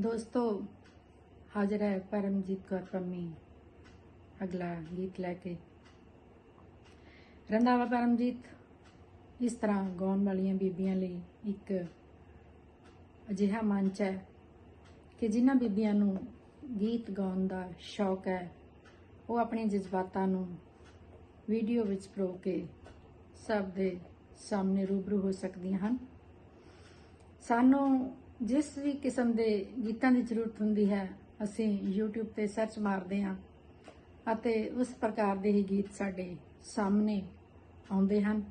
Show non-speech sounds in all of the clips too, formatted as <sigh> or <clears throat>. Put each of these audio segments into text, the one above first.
ਦੋਸਤੋ, ਹਾਜ਼ਰ ਹੈ ਪਰਮਜੀਤ ਕੌਰ ਪੰਮੀ। ਅਗਲਾ ਗੀਤ ਲੈ ਕੇ। ਰੰਧਾਵਾ ਪਰਮਜੀਤ। ਇਸ ਤਰ੍ਹਾਂ ਗਾਉਣ ਵਾਲੀਆਂ ਬੀਬੀਆਂ ਲਈ ਇੱਕ ਅਜਿਹਾ ਮੰਚ ਹੈ ਕਿ ਜਿਨ੍ਹਾਂ ਬੀਬੀਆਂ ਨੂੰ ਗੀਤ ਗਾਉਣ ਦਾ ਸ਼ੌਕ ਹੈ, ਉਹ ਆਪਣੇ ਜਜ਼ਬਾਤਾਂ ਨੂੰ ਵੀਡੀਓ ਵਿੱਚ ਪਰੋ ਕੇ ਸਭ ਦੇ ਸਾਹਮਣੇ ਰੂਬਰੂ ਹੋ ਸਕਦੀਆਂ ਹਨ। ਸਾਨੂੰ ਜਿਸ ਵੀ ਕਿਸਮ ਦੇ ਗੀਤਾਂ ਦੀ ਜ਼ਰੂਰਤ ਹੁੰਦੀ ਹੈ, ਅਸੀਂ YouTube ਤੇ ਸਰਚ ਮਾਰਦੇ ਹਾਂ ਅਤੇ ਉਸ ਪ੍ਰਕਾਰ ਦੇ ਹੀ ਗੀਤ ਸਾਡੇ ਸਾਹਮਣੇ ਆਉਂਦੇ ਹਨ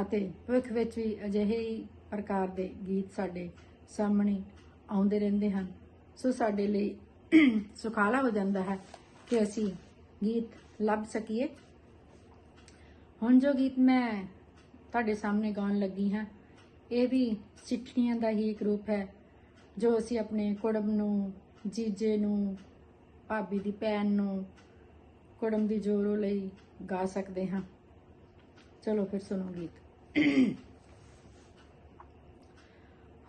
ਅਤੇ ਭਵਿੱਖ ਵਿੱਚ ਵੀ ਅਜਿਹੇ ਹੀ ਪ੍ਰਕਾਰ ਦੇ ਗੀਤ ਸਾਡੇ ਸਾਹਮਣੇ ਆਉਂਦੇ ਰਹਿੰਦੇ ਹਨ। ਸੋ ਸਾਡੇ ਲਈ <clears throat> ਸੁਖਾਲਾ ਹੋ ਜਾਂਦਾ ਹੈ ਕਿ ਅਸੀਂ ਗੀਤ ਲੱਭ ਸਕੀਏ। ਹੁਣ ਜੋ ਗੀਤ ਮੈਂ ਤੁਹਾਡੇ ਸਾਹਮਣੇ ਗਾਉਣ ਲੱਗੀ ਹਾਂ ਇਹ ਵੀ ਚਿੱਠੀਆਂ ਦਾ ਹੀ ਇੱਕ ਰੂਪ ਹੈ, ਜੋ ਅਸੀਂ ਆਪਣੇ ਕੁੜਮ ਨੂੰ, ਜੀਜੇ ਨੂੰ, ਭਾਬੀ ਦੀ ਭੈਣ ਨੂੰ ਕੁੜਮ ਦੀ ਜੋਰੋ ਲਈ ਗਾ ਸਕਦੇ ਹਾਂ। ਚਲੋ ਫਿਰ ਸੁਣੋ ਗੀਤ।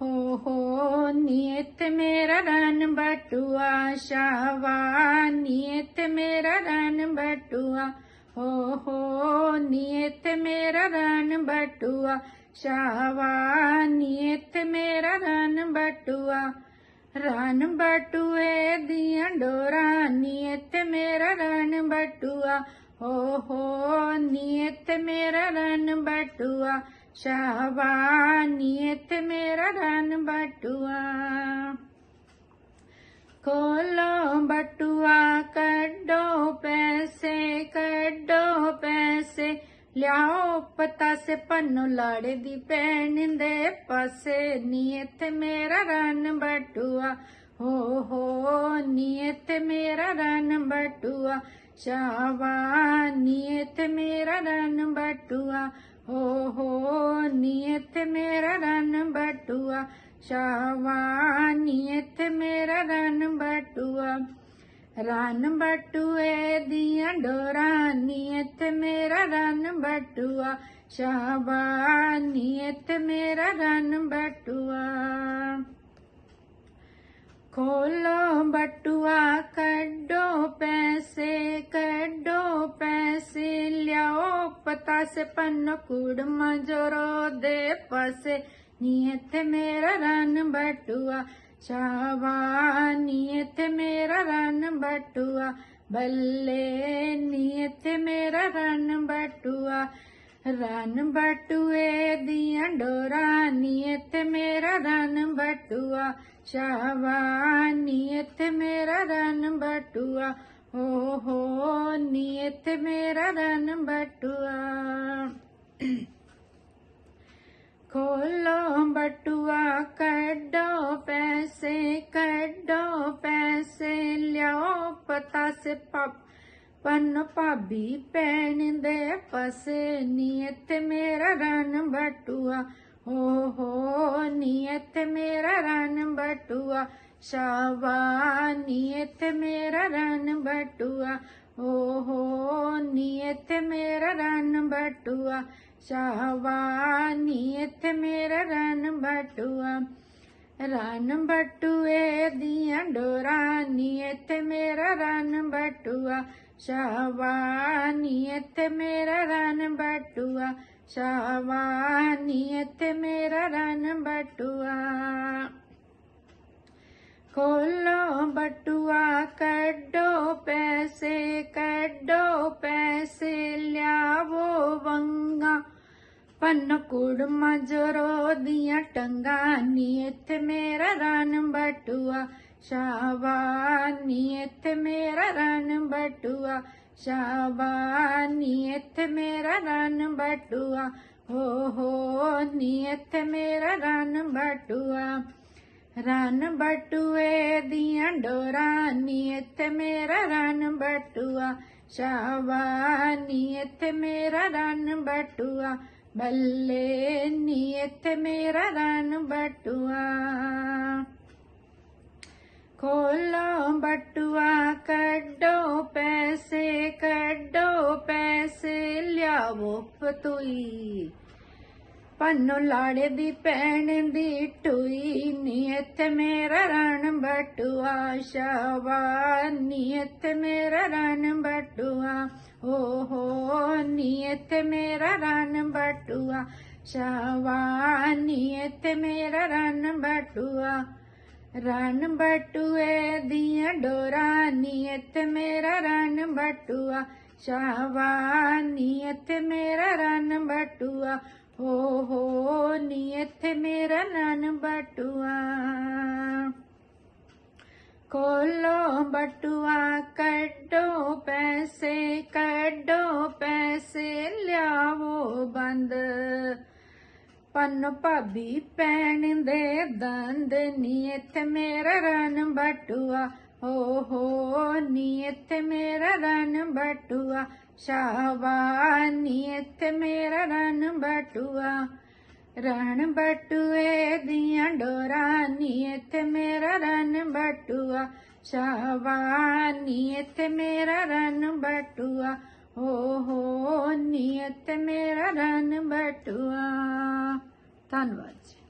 ਹੋ ਹੋ ਨੀਅਤ ਮੇਰਾ ਰਨ ਬਟੂਆ ਸ਼ਾਵਾ ਨੀਅਤ ਮੇਰਾ ਰਨ ਬਟੂਆ। ਹੋ ਹੋ ਨੀਅਤ ਮੇਰਾ ਰਨ ਬਟੂਆ ਸ਼ਾਵਾ ਨੀਅਤ ਮੇਰਾ ਰਨ ਬਟੂਆ ਰਨ ਬਟੂਏ ਦੀਆਂ ਡੋਰਾਂ ਨੀਅਤ ਮੇਰਾ ਰਨ ਬਟੂਆ, ਹੋ ਹੋ ਨੀਅਤ ਮੇਰਾ ਰਨ ਬਟੂਆ ਸ਼ਾਵਾ ਨੀਅਤ ਮੇਰਾ ਰਨ ਬਟੂਆ। ਖੋਲੋ ਬਟੂਆ, ਕੱਢੋ ਪੈਸੇ ਕੱਢੋ ਪੈਸੇ ਲਿਆਓ ਪਤਾ ਸੇ ਪੰਨੋ ਲਾੜੇ ਦੀ ਭੈਣ ਦੇ ਪਾਸੇ। ਨੀਅਤ ਮੇਰਾ ਰਨ ਬਟੂਆ, ਹੋ ਹੋ ਨੀਅਤ ਮੇਰਾ ਰਨ ਬਟੂਆ। ਸ਼ਾਵਾ ਨੀਅਤ ਮੇਰਾ ਰਨ ਬਟੂਆ, ਹੋ ਹੋ ਨੀਅਤ ਮੇਰਾ ਰਨ ਬਟੂਆ। ਸ਼ਾਵਾ ਨੀਅਤ ਮੇਰਾ ਰਨ ਬਟੂਆ। ਰਨ ਬਟੂਏ ਦੀਆਂ ਡੋਰਾਂ ਨੀਅਤ ਮੇਰਾ ਰਨ ਬਟੂਆ ਸ਼ਾਬਾ ਨੀਅਤ ਮੇਰਾ ਰਨ ਬਟੂਆ ਖੋਲੋ ਬਟੂਆ ਕੱਢੋ ਪੈਸੇ ਕੱਢੋ ਪੈਸੇ ਲਿਆਓ ਪਤਾ ਸੇ ਪੰਨ ਕੁੜ ਮਜਰੋ ਦੇ ਪਾਸੇ ਨੀਅਤ ਮੇਰਾ ਰਨ ਬਟੂਆ ਸ਼ਾਬਾ ਨੀਅਤ ਮੇਰਾ ਰਨ ਬਟੂਆ, ਬੱਲੇ ਨੀਅਤ ਮੇਰਾ ਰਨ ਬਟੂਆ। ਰਨ ਬਟੂਏ ਦੀਆਂ ਡੋਰਾਂ, ਨੀਅਤ ਮੇਰਾ ਰਨ ਬਟੂਆ। ਸ਼ਾਬਾ ਨੀਅਤ ਮੇਰਾ ਰਨ ਬਟੂਆ ਓ ਹੋ ਨੀਅਤ ਮੇਰਾ ਰਨ ਬਟੂਆ। ਖੋਲੋ ਬਟੂਆ, ਕੱਢੋ ਪੈਸੇ ਕੱਢੋ ਪੈਸੇ, ਲਿਆਓ ਪਤਾ ਸੇ ਪਪ। ਪਨ ਭਾਬੀ ਭੈਣ ਦੇ ਪਸੇ ਨੀਅਤ ਮੇਰਾ ਰਨ ਬਟੂਆ। ਹੋ ਹੋ ਨੀਅਤ ਮੇਰਾ ਰਨ ਬਟੂਆ। ਸ਼ਾਵਾ ਨੀਅਤ ਮੇਰਾ ਰਨ ਬਟੂਆ। ਹੋ ਹੋ ਨੀਅਤ ਮੇਰਾ ਰਨ ਬਟੂਆ। ਸ਼ਾਵਾ ਨੀਅਤ ਮੇਰਾ ਰਨ ਬਟੂਆ ਰਨ ਬਟੂਏ ਦੀਆਂ ਡੋਰਾਨੀ ਨੀਅਤ ਮੇਰਾ ਰਨ ਬਟੂਆ ਸ਼ਾਹਵਾਨੀ ਨੀਅਤ ਮੇਰਾ ਰਨ ਬਟੂਆ ਸ਼ਾਵਾ ਨੀਅਤ ਮੇਰਾ ਰਨ ਬਟੂਆ। ਖੋਲੋ ਬਟੂਆ, ਕੱਢੋ ਪੈਸੇ, ਕੱਢੋ ਪੰਨ ਕੁੜ ਮਜਰੋ ਦੀਆਂ ਟੰਗਾ ਨੀਅਤ ਮੇਰਾ ਰਨ ਬਟੂਆ ਸ਼ਾਬਾ ਨੀਅਤ ਮੇਰਾ ਰਨ ਬਟੂਆ ਸ਼ਾਬਾ ਨੀਅਤ ਮੇਰਾ ਰਨ ਬਟੂਆ, ਹੋ ਹੋ ਨੀਅਤ ਮੇਰਾ ਰਨ ਬਟੂਆ। ਰਨ ਬਟੂਏ ਦੀਆਂ ਡੋਰਾਂ ਨੀਅਤ ਮੇਰਾ ਰਨ ਬਟੂਆ ਸ਼ਾਬਾ ਨੀਅਤ ਮੇਰਾ ਰਨ ਬਟੂਆ ਬੱਲੇ ਨੀਅਤ ਮੇਰਾ ਰਨ ਬਟੂਆ। ਖੋਲੋ ਬਟੂਆ ਕੱਢੋ ਪੈਸੇ ਕੱਢੋ ਪੈਸੇ ਲਿਆਵੋ ਫਤੂਈ ਪੰਨੋ ਲਾੜੇ ਦੀ ਭੈਣ ਦੀ ਟੂਈ ਨੀਅਤ ਮੇਰਾ ਰਣ ਬਟੂਆ ਸ਼ਾਵਾ ਨੀ ਮੇਰਾ ਰਣ ਬਟੂਆ ਓ ਹੋ ਨੀਅਤ ਮੇਰਾ ਰਣ ਬਟੂਆ ਸ਼ਾਵਾ ਨੀ ਮੇਰਾ ਰਣ ਬਟੂਆ, ਰਣ ਬਟੂਏ ਦੀਆਂ ਡੋਰਾਂ। ਨੀ ਮੇਰਾ ਰਣ ਬਟੂਆ ਸ਼ਾਵਾ ਨੀ ਮੇਰਾ ਰਣ ਬਟੂਆ ਹੋ ਹੋ ਨੀ ਇੱਥੇ ਮੇਰਾ ਰਣ ਬਟੂਆ। ਖੋਲੋ ਬਟੂਆ, ਕੱਢੋ ਪੈਸੇ ਕੱਢੋ ਪੈਸੇ, ਲਿਆਵੋ ਬੰਦ। ਪੰਨ ਭਾਬੀ ਪੈਣ ਦੇ ਦੰਦ ਨੀ ਇੱਥੇ ਮੇਰਾ ਰਨ ਬਟੂਆ। ਹੋ ਹੋ ਨੀ ਇੱਥੇ ਮੇਰਾ ਰਨ ਬਟੂਆ। ਸ਼ਾਵਾ ਮੇਰਾ ਰਨ ਬਟੂਆ ਰਣ ਬਟੂਏ ਦੀਆਂ ਡੋਰਾਂ ਨੀ ਮੇਰਾ ਰਨ ਬਟੂਆ ਸ਼ਾਵਾ ਨੀ ਮੇਰਾ ਰਨ ਬਟੂਆ ਹੋ ਹੋ ਨੀ ਮੇਰਾ ਰਨ ਬਟੂਆ ਧੰਨਵਾਦ ਜੀ